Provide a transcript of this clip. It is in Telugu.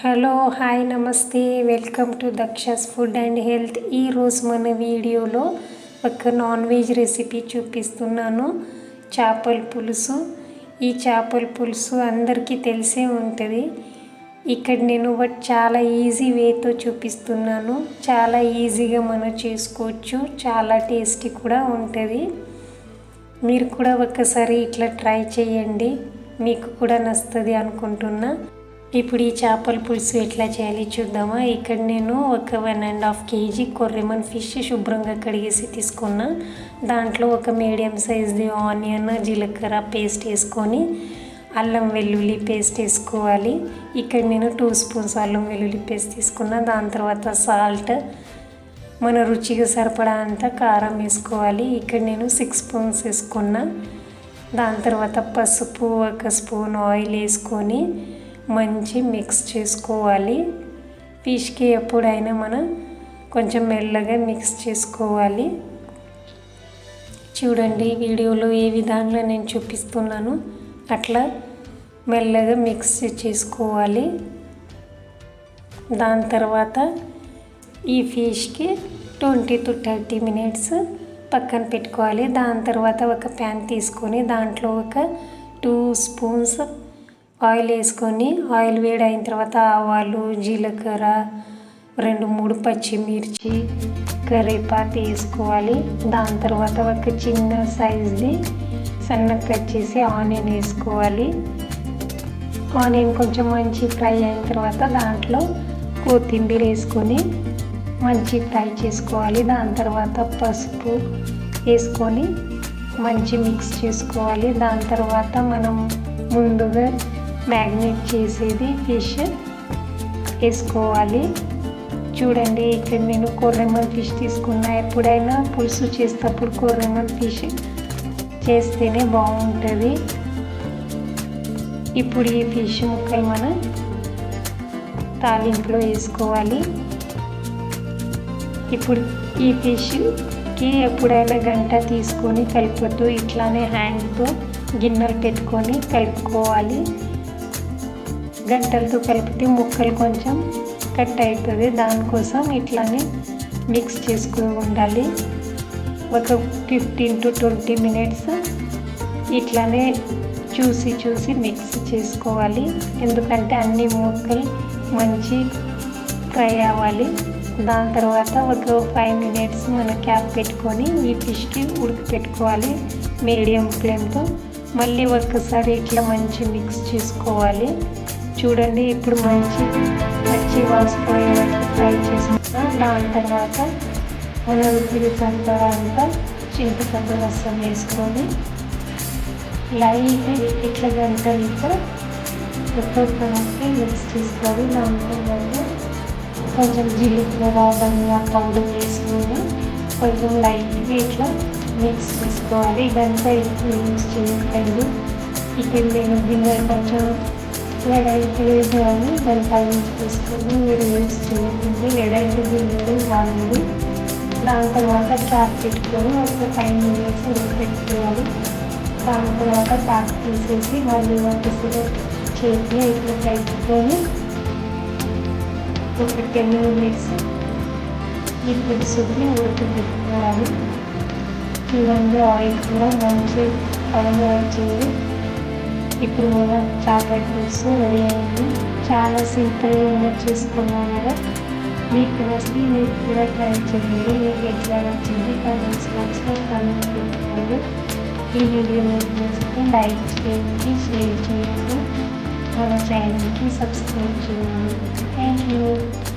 హలో హాయ్ నమస్తే. Welcome to Daksha's food and health. ఈరోజు మన వీడియోలో ఒక నాన్ వెజ్ రెసిపీ చూపిస్తున్నాను. చేపల పులుసు. ఈ చేపల పులుసు అందరికీ తెలిసే ఉంటుంది. ఇక్కడ నేను బట్ చాలా ఈజీ వేతో చూపిస్తున్నాను. చాలా ఈజీగా మనం చేసుకోవచ్చు. చాలా టేస్టీ కూడా ఉంటుంది. మీరు కూడా ఒకసారి ఇట్లా ట్రై చేయండి. మీకు కూడా నస్తుంది అనుకుంటున్నా. ఇప్పుడు ఈ చేపల పులుసు ఎట్లా చేయాలి చూద్దామా? ఇక్కడ నేను ఒక వన్ అండ్ హాఫ్ కేజీ కొర్రెమన్ ఫిష్ శుభ్రంగా కడిగేసి తీసుకున్నా. దాంట్లో ఒక మీడియం సైజ్ది ఆనియన్ జీలకర్ర పేస్ట్ వేసుకొని అల్లం వెల్లుల్లి పేస్ట్ వేసుకోవాలి. ఇక్కడ నేను టూ స్పూన్స్ అల్లం వెల్లుల్లి పేస్ట్ తీసుకున్నా. దాని తర్వాత సాల్ట్ మన రుచిగా సరిపడా అంత కారం వేసుకోవాలి. ఇక్కడ నేను సిక్స్ స్పూన్స్ వేసుకున్నా. దాని తర్వాత పసుపు ఒక స్పూన్ ఆయిల్ వేసుకొని మంచి మిక్స్ చేసుకోవాలి. ఫిష్కి ఎప్పుడైనా మనం కొంచెం మెల్లగా మిక్స్ చేసుకోవాలి. చూడండి వీడియోలో ఏ విధంగా నేను చూపిస్తున్నాను. అట్లా మెల్లగా మిక్స్ చేసుకోవాలి. దాని తర్వాత ఈ ఫిష్కి ట్వంటీ టు థర్టీ మినిట్స్ పక్కన పెట్టుకోవాలి. దాని తర్వాత ఒక ప్యాన్ తీసుకొని దాంట్లో ఒక టూ స్పూన్స్ ఆయిల్ వేసుకొని ఆయిల్ వేడి అయిన తర్వాత ఆవాలు జీలకర్ర రెండు మూడు పచ్చిమిర్చి కరివేపాకు వేసుకోవాలి. దాని తర్వాత ఒక చిన్న సైజ్ది సన్నగా కట్ చేసి ఆనియన్ వేసుకోవాలి. ఆనియన్ కొంచెం మంచి ఫ్రై అయిన తర్వాత దాంట్లో కొత్తిమీర వేసుకొని మంచి ఫ్రై చేసుకోవాలి. దాని తర్వాత పసుపు వేసుకొని మంచి మిక్స్ చేసుకోవాలి. దాని తర్వాత మనం ముందుగా మ్యాగ్నేట్ చేసేది ఫిష్. వేసుకోవాలి. చూడండి ఇక్కడ నేను కొర్రెమన్ ఫిష్ తీసుకున్నా. ఎప్పుడైనా పులుసు చేసేటప్పుడు కొర్రెమన్ ఫిష్ చేస్తేనే బాగుంటుంది. ఇప్పుడు ఈ ఫిష్ ముక్కలు మనం తాలింపులో వేసుకోవాలి. ఇప్పుడు ఈ ఫిష్కి ఎప్పుడైనా గంట తీసుకొని కలుపుతూ ఇట్లానే హ్యాండ్తో గిన్నెలు పెట్టుకొని కలుపుకోవాలి. గంటలతో కలిపితే ముక్కలు కొంచెం కట్ అవుతుంది దానికోసం ఇట్లానే మిక్స్ చేసుకుని ఉండాలి. ఒక ఫిఫ్టీన్ టు ట్వంటీ మినిట్స్ ఇట్లానే చూసి చూసి మిక్స్ చేసుకోవాలి. ఎందుకంటే అన్ని ముక్కలు మంచి ఫ్రై అవ్వాలి. దాని తర్వాత ఒక ఫైవ్ మినిట్స్ మన క్యాప్ పెట్టుకొని ఈ ఫిష్కి ఉడికి పెట్టుకోవాలి మీడియం ఫ్లేమ్తో. మళ్ళీ ఒక్కసారి ఇట్లా మంచి మిక్స్ చేసుకోవాలి. చూడండి ఇప్పుడు మంచి మంచి వాసిపోయేటట్టు ఫ్రై చేసిన దాని తర్వాత మన రుచికి అంతా చింతపండు రసం వేసుకొని లైట్ ఇట్లా గంటలతో ఒక్కొక్కరికి మిక్స్ తీసుకొని దాంట్లో కొంచెం జీలకర్ర ధనియా పౌడర్ వేసుకొని కొంచెం లైట్గా ఇట్లా మిక్స్ చేసుకోవాలి. ఇదంతా ఎక్కువ మిక్స్ చేయకండి ఇక్కడ నేను గిన్నె కొంచెం ఎడైతే కానీ దాని పైన తీసుకొని మీరు యూజ్ చేయండి ఎడైతే గిన్నెలు వాడండి దాని తర్వాత ట్యాప్ పెట్టుకొని ఒక ఫైవ్ మినిట్స్ పెట్టుకోవాలి దాని తర్వాత ట్యాప్ తీసేసి మళ్ళీ వాటి చేతిని ఇట్లా పెట్టుకొని ఒక టెన్ మినిట్స్ ఈ పులుసుని ఉడకబెట్టుకోవాలి ఇవన్నీ ఆయిల్ కూడా మంచి పైన చేయాలి ఇప్పుడు కూడా చాక్లెట్ పులుసు రెడీ అయింది చాలా సింపుల్గా చేసుకున్నాం కదా. మీకు నచ్చి మీరు కూడా ట్రై చేయండి. మీకు ఎట్లా నచ్చింది కమెంట్స్ బాక్స్లో కామెంట్ పెట్టుకోండి ఈ వీడియో మీకు నచ్చితే లైక్ చేయండి షేర్ చేయండి. మన ఛానల్కి సబ్స్క్రైబ్ చేయండి. Thank you